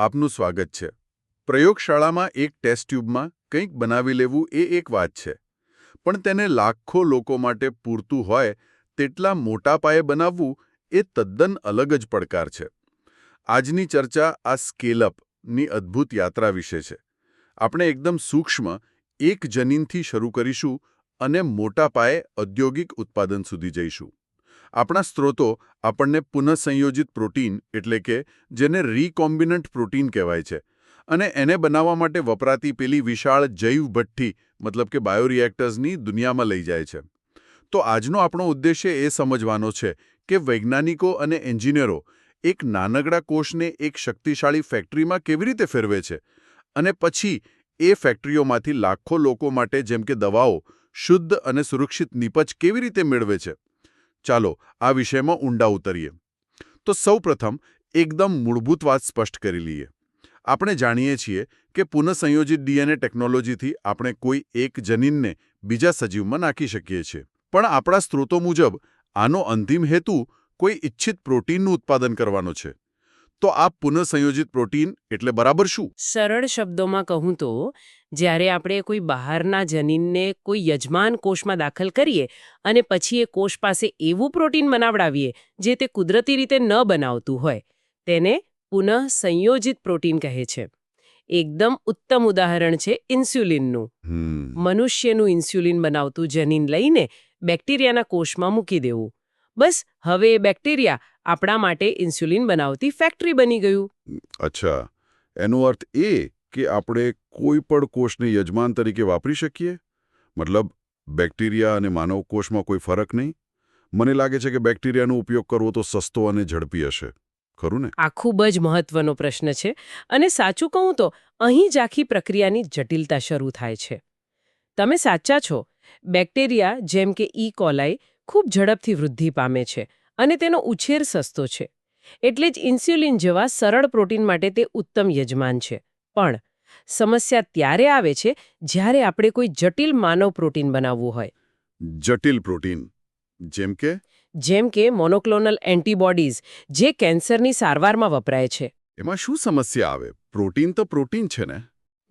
આપનું સ્વાગત છે. પ્રયોગશાળામાં એક ટેસ્ટ ટ્યુબમાં કંઈક બનાવી લેવું એ એક વાત છે. પણ તેને લાખો લોકો માટે પૂરતું હોય, તેટલા મોટા પાયે બનાવવું એ તદ્દન અલગ જ પડકાર છે. આજની ચર્ચા આ સ્કેલઅપની અદ્ભુત યાત્રા વિશે છે. આપણે એકદમ સૂક્ષ્મ, એક જનીનથી શરૂ કરીશું અને મોટા પાયે ઔદ્યોગિક ઉત્પાદન સુધી જઈશું. આપણા સ્ત્રોતો આપણને પુનઃસંયોજિત પ્રોટીન એટલે કે જેને રીકોમ્બિનન્ટ પ્રોટીન કહેવાય છે. અને એને બનાવવા માટે વપરાતી પેલી વિશાળ જૈવ ભઠ્ઠી, મતલબ કે બાયોરિએક્ટર્સની દુનિયામાં લઈ જાય છે. તો આજનો આપણો ઉદ્દેશ્ય એ સમજવાનો છે કે વૈજ્ઞાનિકો અને એન્જિનિયરો એક નાનકડા કોષને એક શક્તિશાળી ફેક્ટરીમાં કેવી રીતે ફેરવે છે? અને પછી એ ફેક્ટરીઓમાંથી લાખો લોકો માટે જેમ કે દવાઓ, શુદ્ધ અને સુરક્ષિત નિપજ કેવી રીતે મેળવે છે? ચાલો આ વિષયમાં ઊંડા ઉતરીએ. તો સૌપ્રથમ એકદમ મૂળભૂત વાત સ્પષ્ટ કરી લઈએ. આપણે જાણીએ છીએ કે પુનઃસંયોજિત ડીએનએ ટેકનોલોજીથી આપણે કોઈ એક જનીનને બીજા સજીવમાં નાખી શકીએ છીએ. પણ આપણા સ્ત્રોતો મુજબ, આનો અંતિમ હેતુ કોઈ ઇચ્છિત પ્રોટીનનું ઉત્પાદન કરવાનો છે. તો આ પુનઃસંયોજિત પ્રોટીન એટલે બરાબર શું? સરળ શબ્દોમાં કહું તો જ્યારે આપણે કોઈ બહારના જનીનને કોઈ યજમાન કોષમાં દાખલ કરીએ અને પછી એ કોષ પાસે એવું પ્રોટીન બનાવડાવીએ જે તે કુદરતી રીતે ન બનાવતું હોય તેને પુનઃસંયોજિત પ્રોટીન કહે છે. એકદમ ઉત્તમ ઉદાહરણ છે ઇન્સ્યુલિનનું. મનુષ્યનું ઇન્સ્યુલિન બનાવતું જનીન લઈને બેક્ટેરિયાના કોષમાં મૂકી દેવું. બસ હવે એ બેક્ટેરિયા આપણા માટે ઇન્સ્યુલિન બનાવતી ફેક્ટરી બની ગયું. અચ્છા. એનો અર્થ એ કે આપણે કોઈ પણ કોષને યજમાન તરીકે વાપરી શકીએ? મતલબ બેક્ટેરિયા અને માનવ કોષમાં કોઈ ફરક નહીં? મને લાગે છે કે બેક્ટેરિયાનો ઉપયોગ કરવો તો સસ્તો અને ઝડપી હશે. ખરું ને? આ ખૂબ જ મહત્વનો પ્રશ્ન છે અને સાચું કહું તો અહીં જ આખી પ્રક્રિયાની જટિલતા શરૂ થાય છે. તમે સાચા છો. બેક્ટેરિયા જેમ કે ઈ કોલાઈ ખૂબ ઝડપથી વૃદ્ધિ પામે છે. અને તેનો ઉછેર સસ્તો છે. એટલે જ ઇન્સ્યુલિન જેવા સરળ પ્રોટીન માટે તે ઉત્તમ યજમાન છે. પણ સમસ્યા ત્યારે આવે છે જ્યારે આપણે કોઈ જટિલ માનવ પ્રોટીન બનાવવું હોય. જટિલ પ્રોટીન. જેમ કે? જેમ કે મોનોક્લોનલ એન્ટીબોડીઝ જે કેન્સરની સારવારમાં વપરાય છે. એમાં શું સમસ્યા આવે? પ્રોટીન તો પ્રોટીન છે ને?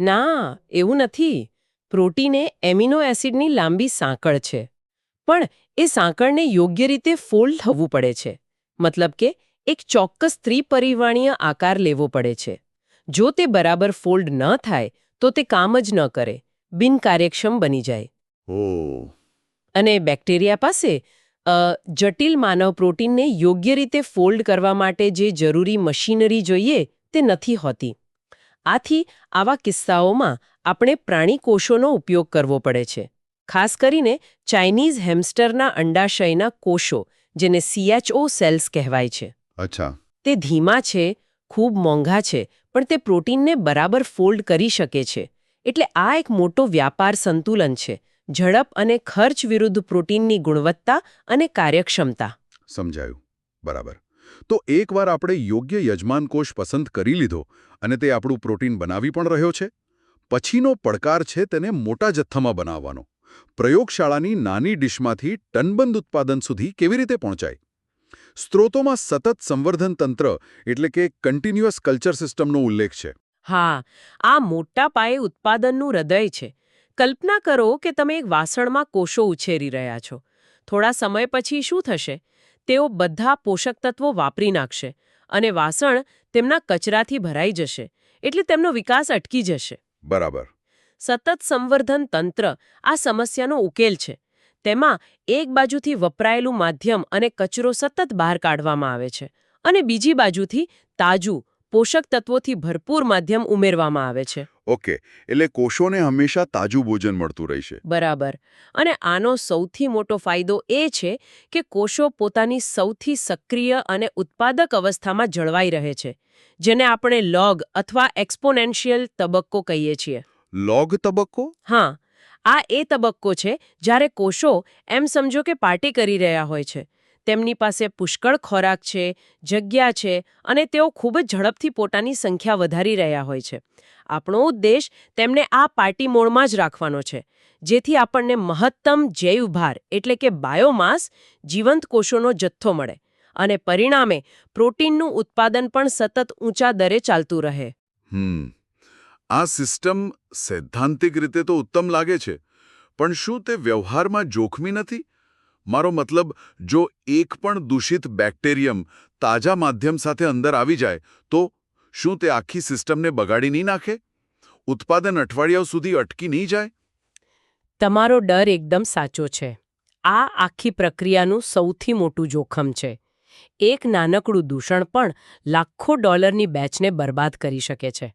ના એવું નથી. પ્રોટીન એ એમિનો એસિડની લાંબી સાંકળ છે. પણ એ સાંકળને યોગ્ય રીતે ફોલ્ડ થવું પડે છે. મતલબ કે એક ચોક્કસ ત્રિપરિમાણીય આકાર લેવો પડે છે. જો તે બરાબર ફોલ્ડ ન થાય તો તે કામ જ ન કરે બિનકાર્યક્ષમ બની જાય. અને બેક્ટેરિયા પાસે જટિલ માનવ પ્રોટીનને યોગ્ય રીતે ફોલ્ડ કરવા માટે જે જરૂરી મશીનરી જોઈએ તે નથી હોતી. આથી આવા કિસ્સાઓમાં આપણે પ્રાણી કોષોનો ઉપયોગ કરવો પડે છે. ખાસ કરીને ચાઇનીઝ હેમસ્ટરના અંડાશયના કોષો જેને સીએચઓ સેલ્સ કહેવાય છે. અચ્છા. તે ધીમા છે ખૂબ મોંઘા છે પણ તે પ્રોટીનને બરાબર ફોલ્ડ કરી શકે છે. એટલે આ એક મોટો વ્યાપાર સંતુલન છે ઝડપ અને ખર્ચ વિરુદ્ધ પ્રોટીનની ગુણવત્તા અને કાર્યક્ષમતા. સમજાયું. બરાબર. તો એકવાર આપણે યોગ્ય યજમાન કોષ પસંદ કરી લીધો અને તે આપણું પ્રોટીન બનાવી પણ રહ્યો છે પછીનો પડકાર છે તેને મોટા જથ્થામાં બનાવવાનો. પ્રયોગશાળાની નાની ડીશમાંથી ટનબંધ ઉત્પાદન સુધી કેવી રીતે પહોંચાય? સ્ત્રોતોમાં સતત સંવર્ધન તંત્ર એટલે કે કન્ટિન્યુઅસ કલ્ચર સિસ્ટમનો ઉલ્લેખ છે. હા આ મોટા પાયે ઉત્પાદનનું હૃદય છે. કલ્પના કરો કે તમે એક વાસણમાં કોષો ઉછેરી રહ્યા છો. થોડા સમય પછી શું થશે? તેઓ બધા પોષક તત્વો વાપરી નાખશે અને વાસણ તેમના કચરાથી ભરાઈ જશે. એટલે તેમનો વિકાસ અટકી જશે. બરાબર. સતત સંવર્ધન તંત્ર આ સમસ્યાનો ઉકેલ છે. તેમાં એક બાજુથી વપરાયેલું માધ્યમ અને કચરો સતત બહાર કાઢવામાં આવે છે અને બીજી બાજુથી તાજું પોષક તત્વોથી ભરપૂર માધ્યમ ઉમેરવામાં આવે છે. ઓકે એટલે કોષોને હંમેશા તાજું ભોજન મળતું રહેશે. બરાબર. અને આનો સૌથી મોટો ફાયદો એ છે કે કોષો પોતાની સૌથી સક્રિય અને ઉત્પાદક અવસ્થામાં જળવાઈ રહે છે જેને આપણે લોગ અથવા એક્સપોનેન્શિયલ તબક્કો કહીએ છીએ. લોગ તબક્કો? હા આ એ તબક્કો છે જ્યારે કોષો એમ સમજો કે પાર્ટી કરી રહ્યા હોય છે. તેમની પાસે પુષ્કળ ખોરાક છે જગ્યા છે અને તેઓ ખૂબ જ ઝડપથી પોતાની સંખ્યા વધારી રહ્યા હોય છે. આપણો ઉદ્દેશ તેમને આ પાર્ટી મોડમાં જ રાખવાનો છે જેથી આપણને મહત્તમ જૈવભાર એટલે કે બાયોમાસ જીવંત કોષોનો જથ્થો મળે અને પરિણામે પ્રોટીનનું ઉત્પાદન પણ સતત ઊંચા દરે ચાલતું રહે. હમ. આ સિસ્ટમ સૈદ્ધાંતિક રીતે તો ઉત્તમ લાગે છે, પણ શું તે વ્યવહારમાં જોખમી નથી? મારો મતલબ, જો એક પણ દૂષિત બેક્ટેરિયમ તાજા માધ્યમ સાથે અંદર આવી જાય, તો શું તે આખી સિસ્ટમને બગાડી નહીં નાખે? ઉત્પાદન અઠવાડિયાઓ સુધી અટકી નહીં જાય? તમારો ડર એકદમ સાચો છે. આ આખી પ્રક્રિયાનું સૌથી મોટું જોખમ છે. એક નાનકડું દૂષણ પણ લાખો ડોલરની બેચને બરબાદ કરી શકે છે.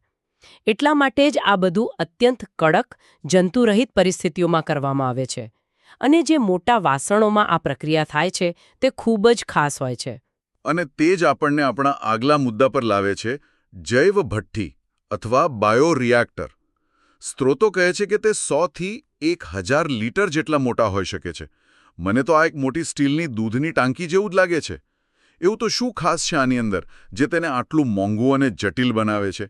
એટલા માટે જ આ બધું અત્યંત કડક, જંતુરહિત પરિસ્થિતિઓમાં કરવામાં આવે છે. અને જે મોટા વાસણોમાં આ પ્રક્રિયા થાય છે, તે ખૂબ જ ખાસ હોય છે. અને તે જ આપણને આપણા આગલા મુદ્દા પર લાવે છે, જૈવ ભઠ્ઠી અથવા બાયોરિએક્ટર. સ્ત્રોતો કહે છે કે તે સોથી એક હજાર લીટર જેટલા મોટા હોઈ શકે છે. મને તો આ એક મોટી સ્ટીલની દૂધની ટાંકી જેવું જ લાગે છે. એવું તો શું ખાસ છે આની અંદર, જે તેને આટલું મોંઘું અને જટિલ બનાવે છે?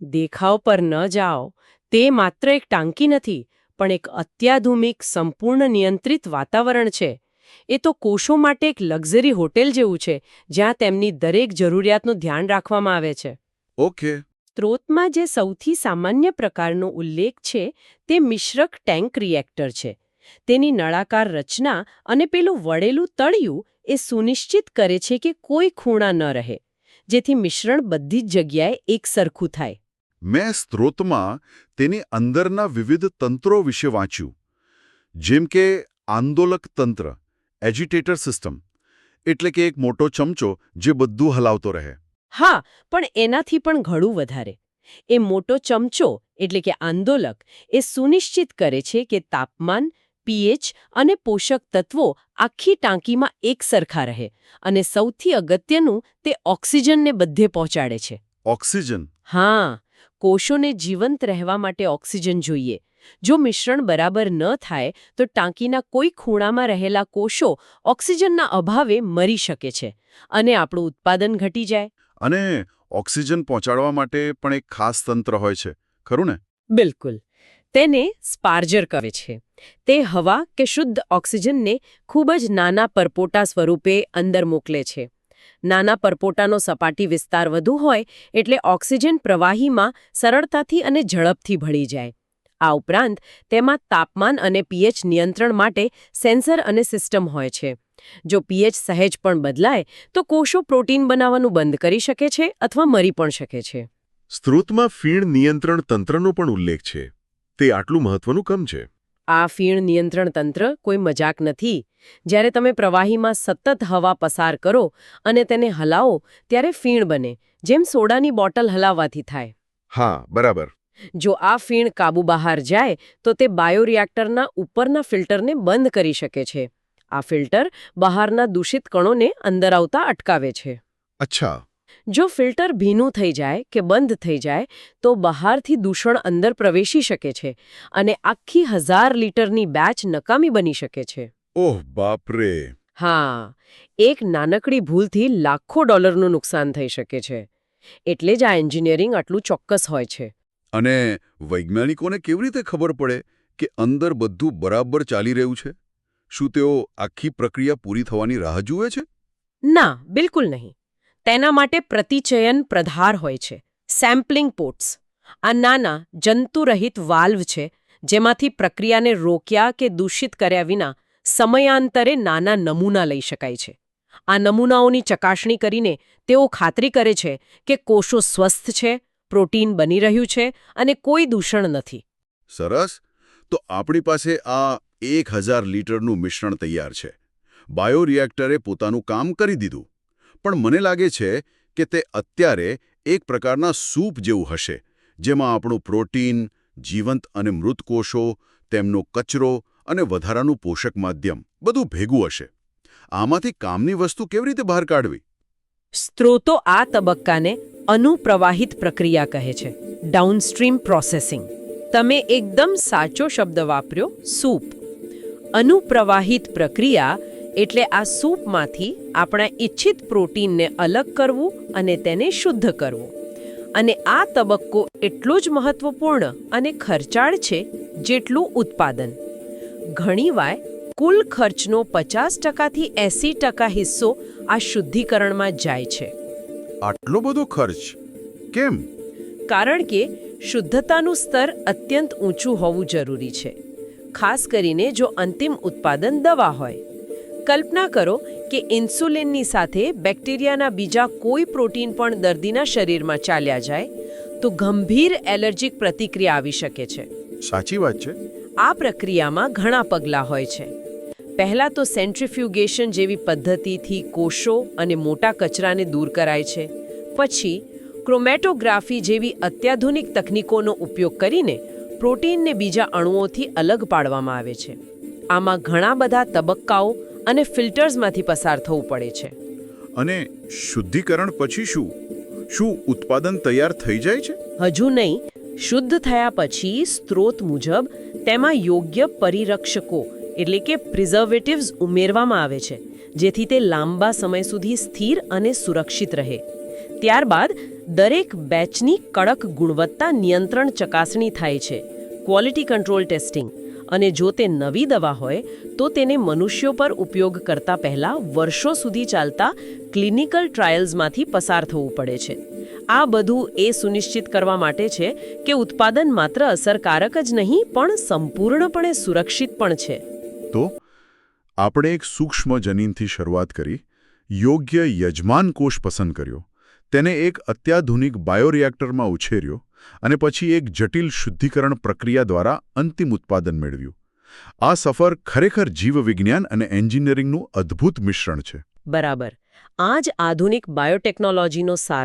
દેખાવ પર ન જાઓ. તે માત્ર એક ટાંકી નથી પણ એક અત્યાધુનિક સંપૂર્ણ નિયંત્રિત વાતાવરણ છે. એ તો કોષો માટે એક લક્ઝરી હોટેલ જેવું છે જ્યાં તેમની દરેક જરૂરિયાતનું ધ્યાન રાખવામાં આવે છે. ઓકે. સ્ત્રોતમાં જે સૌથી સામાન્ય પ્રકારનો ઉલ્લેખ છે તે મિશ્રક ટેન્ક રિએક્ટર છે. તેની નળાકાર રચના અને પેલું વળેલું તળિયું એ સુનિશ્ચિત કરે છે કે કોઈ ખૂણા ન રહે જેથી મિશ્રણ બધી જ જગ્યાએ એકસરખું થાય. મેં સ્ત્રોતમાં તેની અંદરના વિવિધ તંત્રો વિશે વાંચ્યું. જેમ કે આંદોલક તંત્ર એજિટેટર સિસ્ટમ એટલે કે એક મોટો ચમચો જે બધું હલાવતો રહે. હા પણ એનાથી પણ ઘણું વધારે. એ મોટો ચમચો એટલે કે આંદોલક એ સુનિશ્ચિત કરે છે કે તાપમાન પીએચ અને પોષક તત્વો આખી ટાંકીમાં એકસરખા રહે અને સૌથી અગત્યનું તે ઓક્સિજનને બધે પહોંચાડે છે. ઓક્સિજન? હા. કોષોને જીવંત રહેવા માટે ઓક્સિજન જોઈએ. જો મિશ્રણ બરાબર ન થાય તો ટાંકીના કોઈ ખૂણામાં રહેલા કોષો ઓક્સિજનના અભાવે મરી શકે છે અને આપણું ઉત્પાદન ઘટી જાય. અને ઓક્સિજન પહોંચાડવા માટે પણ એક ખાસ તંત્ર હોય છે ખરું ને? બિલકુલ. તેને સ્પાર્જર કહે છે. તે હવા કે શુદ્ધ ઓક્સિજનને ખૂબ જ નાના પરપોટા સ્વરૂપે અંદર મોકલે છે. નાના પરપોટાનો સપાટી વિસ્તાર વધુ હોય એટલે ઓક્સિજન પ્રવાહીમાં સરળતાથી અને ઝડપથી ભળી જાય. આ ઉપરાંત, તેમાં તાપમાન અને પીએચ નિયંત્રણ માટે સેન્સર અને સિસ્ટમ હોય છે. જો પીએચ સહેજ પણ બદલાય, તો કોષો પ્રોટીન બનાવવાનું બંધ કરી શકે છે અથવા મરી પણ શકે છે. સ્ત્રોતમાં ફીણ નિયંત્રણ તંત્રનો પણ ઉલ્લેખ છે. તે આટલું મહત્વનું કમ છે? આ ફીણ નિયંત્રણ તંત્ર કોઈ મજાક નથી. જ્યારે તમે પ્રવાહીમાં સતત હવા પસાર કરો અને તેને હલાવો ત્યારે ફીણ બને જેમ સોડાની બોટલ હલાવવાથી થાય. હા બરાબર. જો આ ફીણ કાબુ બહાર જાય તો તે બાયોરિએક્ટરના ઉપરના ફિલ્ટરને બંધ કરી શકે છે. આ ફિલ્ટર બહારના દૂષિત કણોને અંદર આવતા અટકાવે છે. અચ્છા. જો ફિલ્ટર ભીનું થઈ જાય કે બંધ થઈ જાય તો બહારથી દૂષણ અંદર પ્રવેશી શકે છે અને આખી હજાર લીટરની બેચ નકામી બની શકે છે. ઓહ બાપરે. હા એક નાનકડી ભૂલથી લાખો ડોલરનું નુકસાન થઈ શકે છે. એટલે જ આ એન્જિનિયરિંગ આટલું ચોક્કસ હોય છે. અને વૈજ્ઞાનિકોને કેવી રીતે ખબર પડે કે અંદર બધું બરાબર ચાલી રહ્યું છે? શું તેઓ આખી પ્રક્રિયા પૂરી થવાની રાહ જુએ છે? ના બિલકુલ નહીં. તેના માટે પ્રતિચયન પ્રધાર હોય છે. સેમ્પલિંગ પોર્ટ્સ આ નાના, જંતુરહિત વાલ્વ છે, જેમાંથી પ્રક્રિયાને રોક્યા કે દૂષિત કર્યા વિના સમયાંતરે નાના નમૂના લઈ શકાય છે. આ નમૂનાઓની ચકાસણી કરીને તેઓ ખાતરી કરે છે કે કોષો સ્વસ્થ છે, પ્રોટીન બની રહ્યું છે અને કોઈ દૂષણ નથી. સરસ. તો આપણી પાસે આ એક હજાર લીટરનું મિશ્રણ તૈયાર છે. બાયોરિએક્ટરે પોતાનું કામ કરી દીધું. પણ મને લાગે છે કે તે અત્યારે એક પ્રકારના સૂપ જેવું હશે, જેમાં આપણું પ્રોટીન, જીવંત અને મૃત કોષો તેમનો કચરો અને વધારાનું પોષક માધ્યમ બધું ભેગું હશે. આમાંથી કામની વસ્તુ કેવી રીતે બહાર કાઢવી? સ્ત્રોતો આ તબક્કાને અનુપ્રવાહિત પ્રક્રિયા કહે છે ડાઉનસ્ટ્રીમ પ્રોસેસિંગ તમે એકદમ સાચો શબ્દ વાપર્યો, સૂપ. અનુપ્રવાહિત પ્રક્રિયા એટલે આ સૂપમાંથી આપણા ઇચ્છિત પ્રોટીનને અલગ કરવું અને તેને શુદ્ધ કરવું. અને આ તબક્કો એટલો જ મહત્વપૂર્ણ અને ખર્ચાળ છે જેટલું ઉત્પાદન. ઘણીવાર કુલ ખર્ચનો પચાસ ટકાથી એંસી ટકા હિસ્સો આ શુદ્ધિકરણમાં જાય છે. આટલો બધો ખર્ચ? કેમ? કારણ કે શુદ્ધતાનું સ્તર અત્યંત ઊંચું હોવું જરૂરી છે. ખાસ કરીને જો અંતિમ ઉત્પાદન દવા હોય. કલ્પના કરો કે ઇન્સ્યુલિનની સાથે બેક્ટેરિયાના બીજા કોઈ પ્રોટીન પણ દર્દીના શરીરમાં ચાલ્યા જાય તો ગંભીર એલર્જીક પ્રતિક્રિયા આવી શકે છે. સાચી વાત છે. આ પ્રક્રિયામાં ઘણા પગલાં હોય છે. પહેલાં તો સેન્ટ્રીફ્યુગેશન જેવી પદ્ધતિથી કોષો અને મોટા કચરાને દૂર કરાય છે. પછી ક્રોમેટોગ્રાફી જેવી અત્યાધુનિક તકનીકોનો ઉપયોગ કરીને પ્રોટીનને બીજા અણુઓથી અલગ પાડવામાં આવે છે. આમાં ઘણા બધા તબક્કાઓ અને ફિલ્ટર્સમાંથી પસાર થવું પડે છે. અને શુદ્ધિકરણ પછી શું? શું ઉત્પાદન તૈયાર થઈ જાય છે? હજુ નહીં. શુદ્ધ થયા પછી સ્ત્રોત મુજબ તેમાં યોગ્ય પરિરક્ષકો એટલે કે પ્રિઝર્વેટિવ્સ ઉમેરવામાં આવે છે જેથી તે લાંબા સમય સુધી સ્થિર અને સુરક્ષિત રહે. ત્યારબાદ દરેક બેચની કડક ગુણવત્તા નિયંત્રણ ચકાસણી થાય છે. ક્વોલિટી કંટ્રોલ ટેસ્ટિંગ અને જો તે નવી દવા હોય, તો તેને મનુષ્યો પર ઉપયોગ કરતા પહેલા વર્ષો સુધી ચાલતા ક્લિનિકલ ટ્રાયલ્સમાંથી પસાર થવું પડે છે. આ બધું એ સુનિશ્ચિત કરવા માટે છે કે ઉત્પાદન માત્ર અસરકારક જ નહીં, પણ સંપૂર્ણપણે સુરક્ષિત પણ છે. તો આપણે એક સૂક્ષ્મ જનીનથી શરૂઆત કરી, યોગ્ય યજમાન કોષ પસંદ કર્યો, તેને એક અત્યાધુનિક બાયોરિએક્ટરમાં ઉછેર્યો અને પછી એક જટિલ શુદ્ધિકરણ પ્રક્રિયા દ્વારા અંતિમ ઉત્પાદન મેળવ્યું. આ સફર ખરેખર જીવવિજ્ઞાન અને એન્જિનિયરિંગનું અદ્ભુત મિશ્રણ છે. બરાબર. આ જ આધુનિક બાયોટેકનોલોજીનો સાર